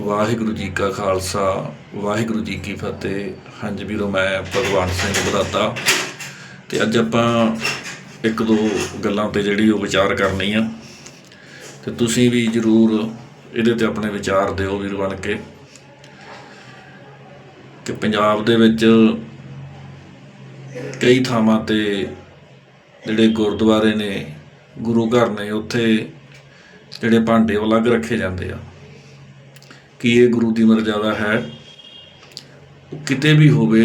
ਵਾਹਿਗੁਰੂ ਜੀ ਕਾ ਖਾਲਸਾ, ਵਾਹਿਗੁਰੂ ਜੀ ਕੀ ਫਤਿਹ। ਹਾਂਜੀ ਵੀਰੋ, ਮੈਂ ਭਗਵਾਨ ਸਿੰਘ ਬਦਾਤਾ ਤੇ ਅੱਜ ਆਪਾਂ ਇੱਕ ਦੋ ਗੱਲਾਂ ਤੇ ਜਿਹੜੀ ਉਹ ਵਿਚਾਰ ਕਰਨੀ ਆ। ਤੇ ਤੁਸੀਂ ਵੀ ਜਰੂਰ ਇਹਦੇ ਤੇ ਆਪਣੇ ਵਿਚਾਰ ਦਿਓ ਵੀਰ ਬਣ ਕੇ। ਕਿ ਪੰਜਾਬ ਦੇ ਵਿੱਚ ਕਈ ਥਾਵਾਂ ਤੇ ਜਿਹੜੇ ਗੁਰਦੁਆਰੇ ਨੇ, ਗੁਰੂ ਘਰ ਨੇ, ਉੱਥੇ ਜਿਹੜੇ ਭਾਂਡੇ ਉਹ ਅਲੱਗ ਰੱਖੇ ਜਾਂਦੇ ਆ। ਕਿ ਇਹ ਗੁਰੂ ਦੀ ਮਰਜ਼ਾਦਾ ਹੈ ਉਹ ਕਿਤੇ ਵੀ ਹੋਵੇ,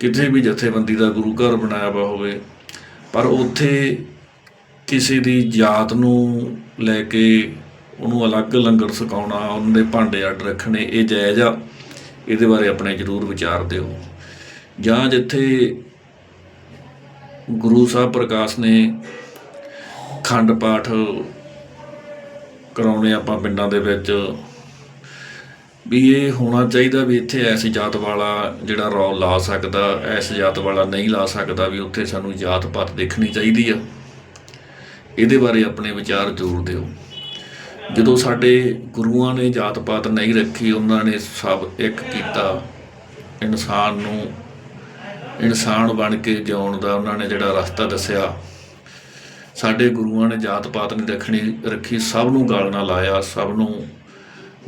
ਕਿਤੇ ਵੀ ਜਥੇਬੰਦੀ ਦਾ ਗੁਰੂ ਘਰ ਬਣਾਇਆ ਵਾ ਹੋਵੇ, ਪਰ ਉੱਥੇ ਕਿਸੇ ਦੀ ਜਾਤ ਨੂੰ ਲੈ ਕੇ ਉਹਨੂੰ ਅਲੱਗ ਲੰਗਰ ਛਕਾਉਣਾ ਉਹਨਾਂ ਦੇ ਭਾਂਡੇ ਅੱਡ ਰੱਖਣੇ, ਇਹ ਜਾਇਜ਼ ਆ। ਇਹਦੇ ਬਾਰੇ ਆਪਣੇ ਜ਼ਰੂਰ ਵਿਚਾਰ ਦਿਓ। ਜਾਂ ਜਿੱਥੇ ਗੁਰੂ ਸਾਹਿਬ ਪ੍ਰਕਾਸ਼ ਨੇ ਖੰਡ ਪਾਠ ਕਰਾਉਣੇ ਆਪਾਂ ਪਿੰਡਾਂ ਦੇ ਵਿੱਚ ਵੀ ਇਹ ਹੋਣਾ ਚਾਹੀਦਾ ਵੀ ਇੱਥੇ ਐਸ ਜਾਤ ਵਾਲਾ ਜਿਹੜਾ ਰੌ ਲਾ ਸਕਦਾ ਐਸ ਜਾਤ ਵਾਲਾ ਨਹੀਂ ਲਾ ਸਕਦਾ ਵੀ ਉੱਥੇ ਸਾਨੂੰ ਜਾਤ ਪਾਤ ਦੇਖਣੀ ਚਾਹੀਦੀ ਆ। ਇਹਦੇ ਬਾਰੇ ਆਪਣੇ ਵਿਚਾਰ ਜ਼ਰੂਰ ਦਿਓ। ਜਦੋਂ ਸਾਡੇ ਗੁਰੂਆਂ ਨੇ ਜਾਤ ਪਾਤ ਨਹੀਂ ਰੱਖੀ, ਉਹਨਾਂ ਨੇ ਸਭ ਇੱਕ ਕੀਤਾ। ਇਨਸਾਨ ਨੂੰ ਇਨਸਾਨ ਬਣ ਕੇ ਜਿਉਣ ਦਾ ਉਹਨਾਂ ਨੇ ਜਿਹੜਾ ਰਸਤਾ ਦੱਸਿਆ। ਸਾਡੇ ਗੁਰੂਆਂ ਨੇ ਜਾਤ ਪਾਤ ਨਹੀਂ ਰੱਖਣੀ, ਰੱਖੀ, ਸਭ ਨੂੰ ਗਲ ਨਾਲ ਲਾਇਆ, ਸਭ ਨੂੰ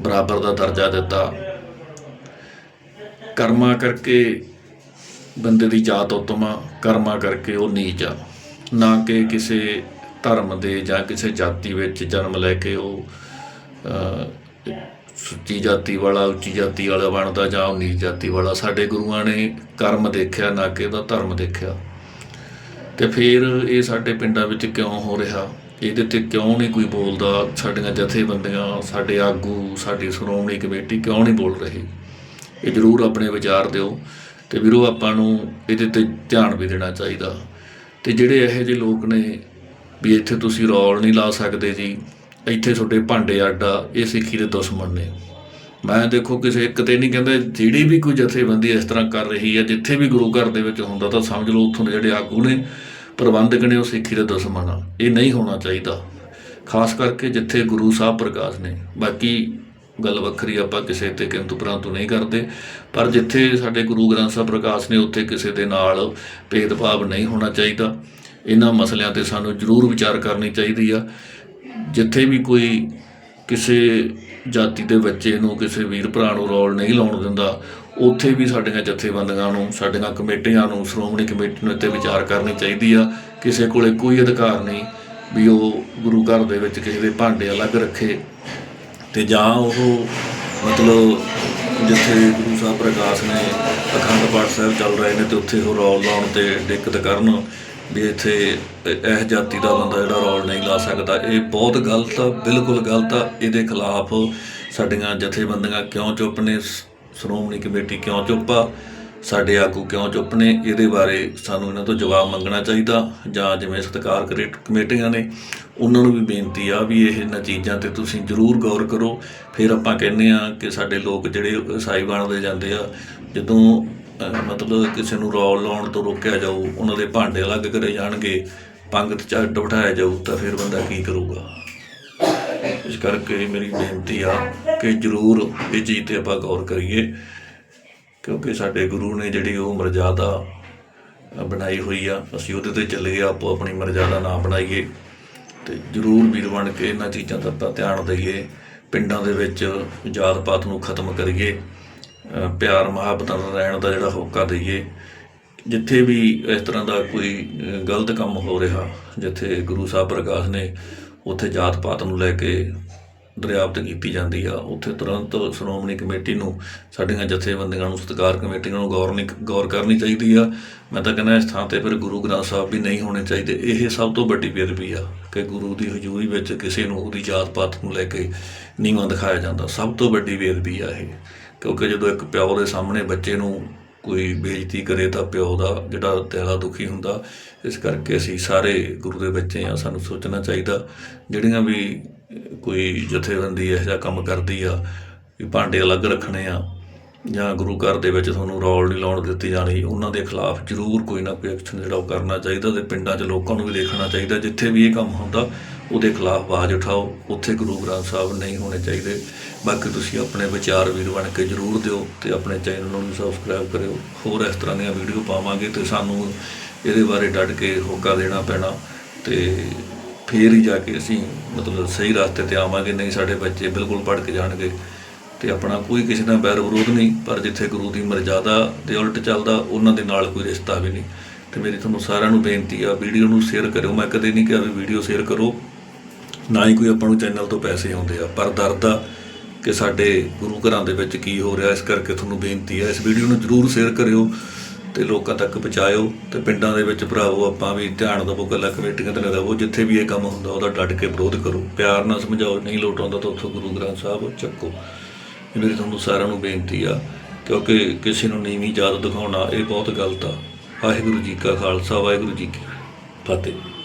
ਬਰਾਬਰ ਦਾ ਦਰਜਾ ਦਿੱਤਾ। ਕਰਮਾ ਕਰਕੇ ਬੰਦੇ ਦੀ ਜਾਤ ਉਤਮ ਆ, ਕਰਮਾ ਕਰਕੇ ਉਹ ਨੀਚ ਆ। ਨਾ ਕਿ ਕਿਸੇ ਧਰਮ ਦੇ ਜਾਂ ਕਿਸੇ ਜਾਤੀ ਵਿੱਚ ਜਨਮ ਲੈ ਕੇ ਉਹ ਸੁੱਚੀ ਜਾਤੀ ਵਾਲਾ, ਉੱਚੀ ਜਾਤੀ ਵਾਲਾ ਬਣਦਾ ਜਾਂ ਉਹ ਨੀਚ ਜਾਤੀ ਵਾਲਾ। ਸਾਡੇ ਗੁਰੂਆਂ ਨੇ ਕਰਮ ਦੇਖਿਆ, ਨਾ ਕਿ ਉਹਦਾ ਧਰਮ ਦੇਖਿਆ। ਤੇ ਫਿਰ ਇਹ ਸਾਡੇ ਪਿੰਡਾਂ ਵਿੱਚ ਕਿਉਂ ਹੋ ਰਿਹਾ? ਇਹਦੇ ਤੇ ਕਿਉਂ ਨਹੀਂ ਕੋਈ ਬੋਲਦਾ? ਸਾਡੀਆਂ ਜਥੇਬੰਦੀਆਂ, ਸਾਡੇ ਆਗੂ, ਸਾਡੀ ਸ਼੍ਰੋਮਣੀ ਕਮੇਟੀ ਕਿਉਂ ਨਹੀਂ ਬੋਲ ਰਹੇ? ਇਹ ਜ਼ਰੂਰ ਆਪਣੇ ਵਿਚਾਰ ਦਿਓ ਤੇ ਵੀਰੋ, ਆਪਾਂ ਨੂੰ ਇਹਦੇ ਤੇ ਧਿਆਨ ਵੀ ਦੇਣਾ ਚਾਹੀਦਾ। ਤੇ ਜਿਹੜੇ ਇਹੋ ਜਿਹੇ ਲੋਕ ਨੇ ਵੀ ਇੱਥੇ ਤੁਸੀਂ ਰੌਲ ਨਹੀਂ ਲਾ ਸਕਦੇ ਜੀ, ਇੱਥੇ ਤੁਹਾਡੇ ਭਾਂਡੇ ਆਡਾ, ਇਹ ਸਿੱਖੀ ਦੇ ਦੁਸ਼ਮਣ ਨੇ। ਮੈਂ ਦੇਖੋ, ਕਿਸੇ ਇੱਕ ਤੇ ਨਹੀਂ ਕਹਿੰਦਾ ਜਿਹੜੀ ਵੀ ਕੋਈ ਜਥੇਬੰਦੀ ਇਸ ਤਰ੍ਹਾਂ ਕਰ ਰਹੀ ਹੈ, ਜਿੱਥੇ ਵੀ ਗੁਰੂ ਘਰ ਦੇ ਵਿੱਚ ਹੁੰਦਾ, ਤਾਂ ਸਮਝ ਲਓ ਉੱਥੋਂ ਦੇ ਜਿਹੜੇ ਆਗੂ ਨੇ ਪ੍ਰਬੰਧਕ ਨੇ ਉਹ ਸਿੱਖੀ ਦੇ ਦੁਸ਼ਮਣ ਆ ਇਹ ਨਹੀਂ ਹੋਣਾ ਚਾਹੀਦਾ। ਖਾਸ ਕਰਕੇ ਜਿੱਥੇ ਗੁਰੂ ਸਾਹਿਬ ਪ੍ਰਕਾਸ਼ ਨੇ। ਬਾਕੀ ਗੱਲ ਵੱਖਰੀ ਆਪਾਂ ਕਿਸੇ ਤੇ ਕਿੰਤੂ ਪਰੰਤੂ ਨਹੀਂ ਕਰਦੇ। ਪਰ ਜਿੱਥੇ ਸਾਡੇ ਗੁਰੂ ਗ੍ਰੰਥ ਸਾਹਿਬ ਪ੍ਰਕਾਸ਼ ਨੇ, ਉੱਥੇ ਕਿਸੇ ਦੇ ਨਾਲ ਭੇਦਭਾਵ ਨਹੀਂ ਹੋਣਾ ਚਾਹੀਦਾ। ਇਹਨਾਂ ਮਸਲਿਆਂ ਤੇ ਸਾਨੂੰ ਜ਼ਰੂਰ ਵਿਚਾਰ ਕਰਨੀ ਚਾਹੀਦੀ ਆ। ਜਿੱਥੇ ਵੀ ਕੋਈ ਕਿਸੇ ਜਾਤੀ ਦੇ ਬੱਚੇ ਨੂੰ ਕਿਸੇ ਵੀਰ ਭਰਾ ਨੂੰ ਰੋਲ ਨਹੀਂ ਲਾਉਣ ਦਿੰਦਾ, ਉੱਥੇ ਵੀ ਸਾਡੀਆਂ ਜਥੇਬੰਦੀਆਂ ਨੂੰ, ਸਾਡੀਆਂ ਕਮੇਟੀਆਂ ਨੂੰ, ਸ਼੍ਰੋਮਣੀ ਕਮੇਟੀ ਨੂੰ ਇੱਥੇ ਵਿਚਾਰ ਕਰਨੀ ਚਾਹੀਦੀ ਆ। ਕਿਸੇ ਕੋਲੇ ਕੋਈ ਅਧਿਕਾਰ ਨਹੀਂ ਵੀ ਉਹ ਗੁਰੂ ਘਰ ਦੇ ਵਿੱਚ ਕਿਸੇ ਦੇ ਭਾਂਡੇ ਅਲੱਗ ਰੱਖੇ ਤੇ ਜਾਂ ਉਹ ਮਤਲਬ ਜਿੱਥੇ ਗੁਰੂ ਸਾਹਿਬ ਪ੍ਰਕਾਸ਼ ਨੇ ਅਖੰਡ ਪਾਠ ਸਾਹਿਬ ਚੱਲ ਰਹੇ ਨੇ ਤੇ ਉੱਥੇ ਉਹ ਰੌਲ ਲਾਉਣ ਤੇ ਦਿੱਕਤ ਕਰਨ। ਵੀ ਇੱਥੇ ਇਹ ਜਾਤੀ ਦਾ ਬੰਦਾ ਜਿਹੜਾ ਰੋਲ ਨਹੀਂ ਲਾ ਸਕਦਾ। ਇਹ ਬਹੁਤ ਗਲਤ ਆ, ਬਿਲਕੁਲ ਗਲਤ ਆ। ਇਹਦੇ ਖਿਲਾਫ ਸਾਡੀਆਂ ਜਥੇਬੰਦੀਆਂ ਕਿਉਂ ਚੁੱਪ ਨੇ? ਸ਼੍ਰੋਮਣੀ ਕਮੇਟੀ ਕਿਉਂ ਚੁੱਪ ਆ? ਸਾਡੇ ਆਗੂ ਕਿਉਂ ਚੁੱਪ ਨੇ? ਇਹਦੇ ਬਾਰੇ ਸਾਨੂੰ ਇਹਨਾਂ ਤੋਂ ਜਵਾਬ ਮੰਗਣਾ ਚਾਹੀਦਾ। ਜਾਂ ਜਿਵੇਂ ਸਤਿਕਾਰ ਕਰੇ, ਕਮੇਟੀਆਂ ਨੇ, ਉਹਨਾਂ ਨੂੰ ਵੀ ਬੇਨਤੀ ਆ ਵੀ ਇਹ ਇਹਨਾਂ ਚੀਜ਼ਾਂ ਤੇ ਤੁਸੀਂ ਜ਼ਰੂਰ ਗੌਰ ਕਰੋ। ਫਿਰ ਆਪਾਂ ਕਹਿੰਦੇ ਆ ਕਿ ਸਾਡੇ ਲੋਕ ਜਿਹੜੇ ਈਸਾਈ ਬਣਦੇ ਜਾਂਦੇ ਆ, ਜਦੋਂ ਮਤਲਬ ਕਿਸੇ ਨੂੰ ਰੌਲ ਲਾਉਣ ਤੋਂ ਰੋਕਿਆ ਜਾਊ, ਉਹਨਾਂ ਦੇ ਭਾਂਡੇ ਅਲੱਗ ਕਰੇ ਜਾਣਗੇ, ਪੰਗਤ ਚ ਅੱਡ ਬਿਠਾਇਆ ਜਾਊ, ਤਾਂ ਫਿਰ ਬੰਦਾ ਕੀ ਕਰੂਗਾ? ਇਸ ਕਰਕੇ ਮੇਰੀ ਬੇਨਤੀ ਆ ਕਿ ਜ਼ਰੂਰ ਇਹ ਚੀਜ਼ ਤੇ ਆਪਾਂ ਗੌਰ ਕਰੀਏ, ਕਿਉਂਕਿ ਸਾਡੇ ਗੁਰੂ ਨੇ ਜਿਹੜੀ ਉਹ ਮਰਜ਼ਾਦਾ ਬਣਾਈ ਹੋਈ ਆ, ਅਸੀਂ ਉਹਦੇ ਤੇ ਚੱਲੇ ਆਪੋ ਆਪਣੀ ਮਰਜ਼ਾਦਾ ਨਾ ਬਣਾਈਏ, ਤੇ ਜ਼ਰੂਰ ਵੀਰ ਬਣ ਕੇ ਇਹਨਾਂ ਚੀਜ਼ਾਂ ਦਾ ਆਪਾਂ ਧਿਆਨ ਦਈਏ, ਪਿੰਡਾਂ ਦੇ ਵਿੱਚ ਜਾਤ ਪਾਤ ਨੂੰ ਖਤਮ ਕਰੀਏ ਪਿਆਰ ਮੁਹੱਬਤ ਨਾਲ ਰਹਿਣ ਦਾ ਜਿਹੜਾ ਹੋਕਾ ਦਈਏ, ਜਿੱਥੇ ਵੀ ਇਸ ਤਰ੍ਹਾਂ ਦਾ ਕੋਈ ਗਲਤ ਕੰਮ ਹੋ ਰਿਹਾ, ਜਿੱਥੇ ਗੁਰੂ ਸਾਹਿਬ ਪ੍ਰਕਾਸ਼ ਨੇ ਉੱਥੇ ਜਾਤ ਪਾਤ ਨੂੰ ਲੈ ਕੇ ਦਰਿਆਪਤ ਕੀਤੀ ਜਾਂਦੀ ਆ, ਉੱਥੇ ਤੁਰੰਤ ਸ਼੍ਰੋਮਣੀ ਕਮੇਟੀ ਨੂੰ, ਸਾਡੀਆਂ ਜਥੇਬੰਦੀਆਂ ਨੂੰ, ਸਤਿਕਾਰ ਕਮੇਟੀਆਂ ਨੂੰ ਗੌਰ ਨਹੀਂ, ਗੌਰ ਕਰਨੀ ਚਾਹੀਦੀ ਆ। ਮੈਂ ਤਾਂ ਕਹਿੰਦਾ ਇਸ ਥਾਂ ਤੇ ਫਿਰ ਗੁਰੂ ਗ੍ਰੰਥ ਸਾਹਿਬ ਵੀ ਨਹੀਂ ਹੋਣੇ ਚਾਹੀਦੇ। ਇਹ ਸਭ ਤੋਂ ਵੱਡੀ ਬੇਦਬੀ ਆ ਕਿ ਗੁਰੂ ਦੀ ਹਜ਼ੂਰੀ ਵਿੱਚ ਕਿਸੇ ਨੂੰ ਉਹਦੀ ਜਾਤ ਪਾਤ ਨੂੰ ਲੈ ਕੇ ਨੀਵਾਂ ਦਿਖਾਇਆ ਜਾਂਦਾ। ਸਭ ਤੋਂ ਵੱਡੀ ਬੇਅਦਬੀ ਆ ਇਹ। ਕਿਉਂਕਿ ਜਦੋਂ ਇੱਕ ਪਿਓ ਦੇ ਸਾਹਮਣੇ ਬੱਚੇ ਨੂੰ ਕੋਈ ਬੇਇੱਜ਼ਤੀ ਕਰੇ ਤਾਂ ਪਿਓ ਦਾ ਜਿਹੜਾ ਦਿਲਾ ਦੁਖੀ ਹੁੰਦਾ। ਇਸ ਕਰਕੇ ਅਸੀਂ ਸਾਰੇ ਗੁਰੂ ਦੇ ਬੱਚੇ ਆ ਸਾਨੂੰ ਸੋਚਣਾ ਚਾਹੀਦਾ। ਜਿਹੜੀਆਂ ਵੀ ਕੋਈ ਜਥੇਬੰਦੀ ਇਹੋ ਜਿਹਾ ਕੰਮ ਕਰਦੀ ਆ, ਵੀ ਭਾਂਡੇ ਅਲੱਗ ਰੱਖਣੇ ਆ, ਜਾਂ ਗੁਰੂ ਘਰ ਦੇ ਵਿੱਚ ਤੁਹਾਨੂੰ ਰੌਲ ਨਹੀਂ ਲਾਉਣ ਦਿੱਤੀ ਜਾਣੀ, ਉਹਨਾਂ ਦੇ ਖਿਲਾਫ ਜ਼ਰੂਰ ਕੋਈ ਨਾ ਕੋਈ ਐਕਸ਼ਨ ਜਿਹੜਾ ਉਹ ਕਰਨਾ ਚਾਹੀਦਾ ਤੇ ਪਿੰਡਾਂ 'ਚ ਲੋਕਾਂ ਨੂੰ ਵੀ ਦੇਖਣਾ ਚਾਹੀਦਾ, ਜਿੱਥੇ ਵੀ ਇਹ ਕੰਮ ਹੁੰਦਾ ਉਹਦੇ ਖਿਲਾਫ ਆਵਾਜ਼ ਉਠਾਓ। ਉੱਥੇ ਗੁਰੂ ਗ੍ਰੰਥ ਸਾਹਿਬ ਨਹੀਂ ਹੋਣੇ ਚਾਹੀਦੇ। ਬਾਕੀ ਤੁਸੀਂ ਆਪਣੇ ਵਿਚਾਰ ਵੀਰ ਬਣ ਕੇ ਜਰੂਰ ਦਿਓ ਤੇ ਆਪਣੇ ਚੈਨਲ ਨੂੰ ਵੀ ਸਬਸਕ੍ਰਾਈਬ ਕਰਿਓ। ਹੋਰ ਇਸ ਤਰ੍ਹਾਂ ਦੀਆਂ ਵੀਡੀਓ ਪਾਵਾਂਗੇ ਤੇ ਸਾਨੂੰ ਇਹਦੇ ਬਾਰੇ ਡਟ ਕੇ ਹੋਕਾ ਦੇਣਾ ਪੈਣਾ ਤੇ ਫੇਰ ਹੀ ਜਾ ਕੇ ਅਸੀਂ ਮਤਲਬ ਸਹੀ ਰਸਤੇ ਤੇ ਆਵਾਂਗੇ। ਨਹੀਂ ਸਾਡੇ ਬੱਚੇ ਬਿਲਕੁਲ ਭੜਕ ਜਾਣਗੇ ਤੇ ਆਪਣਾ ਕੋਈ ਕਿਸੇ ਨਾਲ ਬੈਰ ਵਿਰੋਧ ਨਹੀਂ। ਪਰ ਜਿੱਥੇ ਗੁਰੂ ਦੀ ਮਰਜ਼ਾਦਾ ਦੇ ਉਲਟ ਚੱਲਦਾ, ਉਹਨਾਂ ਦੇ ਨਾਲ ਕੋਈ ਰਿਸ਼ਤਾ ਵੀ ਨਹੀਂ। ਤੇ ਮੇਰੀ ਤੁਹਾਨੂੰ ਸਾਰਿਆਂ ਨੂੰ ਬੇਨਤੀ ਆ, ਵੀਡੀਓ ਨੂੰ ਸ਼ੇਅਰ ਕਰਿਓ। ਮੈਂ ਕਦੇ ਨਹੀਂ ਕਿਹਾ ਵੀ ਵੀਡੀਓ ਸ਼ੇਅਰ ਕਰੋ। ਨਾ ਹੀ ਕੋਈ ਆਪਾਂ ਨੂੰ ਚੈਨਲ ਤੋਂ ਪੈਸੇ ਆਉਂਦੇ ਆ। ਪਰ ਦਰਦ ਆ ਕਿ ਸਾਡੇ ਗੁਰੂ ਘਰਾਂ ਦੇ ਵਿੱਚ ਕੀ ਹੋ ਰਿਹਾ, ਇਸ ਕਰਕੇ ਤੁਹਾਨੂੰ ਬੇਨਤੀ ਹੈ ਇਸ ਵੀਡੀਓ ਨੂੰ ਜਰੂਰ ਸ਼ੇਅਰ ਕਰਿਓ ਤੇ ਲੋਕਾਂ ਤੱਕ ਪਹੁੰਚਾਇਓ ਤੇ ਪਿੰਡਾਂ ਦੇ ਵਿੱਚ ਭਰਾਵੋ, ਆਪਾਂ ਵੀ ਧਿਆਨ ਦੇਵੋ, ਗੱਲਾਂ ਕਮੇਟੀਆਂ ਤੇ ਲਗਾਵੋ, ਜਿੱਥੇ ਵੀ ਇਹ ਕੰਮ ਹੁੰਦਾ ਉਹਦਾ ਡਟ ਕੇ ਵਿਰੋਧ ਕਰੋ। ਪਿਆਰ ਨਾਲ ਸਮਝਾਓ, ਨਹੀਂ ਲੋਟ ਆਉਂਦਾ ਤਾਂ ਉੱਥੋਂ ਗੁਰੂ ਗ੍ਰੰਥ ਸਾਹਿਬ ਚੱਕੋ। ਇਹ ਮੇਰੀ ਤੁਹਾਨੂੰ ਸਾਰਿਆਂ ਨੂੰ ਬੇਨਤੀ ਆ, ਕਿਉਂਕਿ ਕਿਸੇ ਨੂੰ ਨੀਵੀਂ ਜਾਤ ਦਿਖਾਉਣਾ ਇਹ ਬਹੁਤ ਗਲਤ ਆ। ਵਾਹਿਗੁਰੂ ਜੀ ਕਾ ਖਾਲਸਾ, ਵਾਹਿਗੁਰੂ ਜੀ ਕੀ ਫਤਿਹ।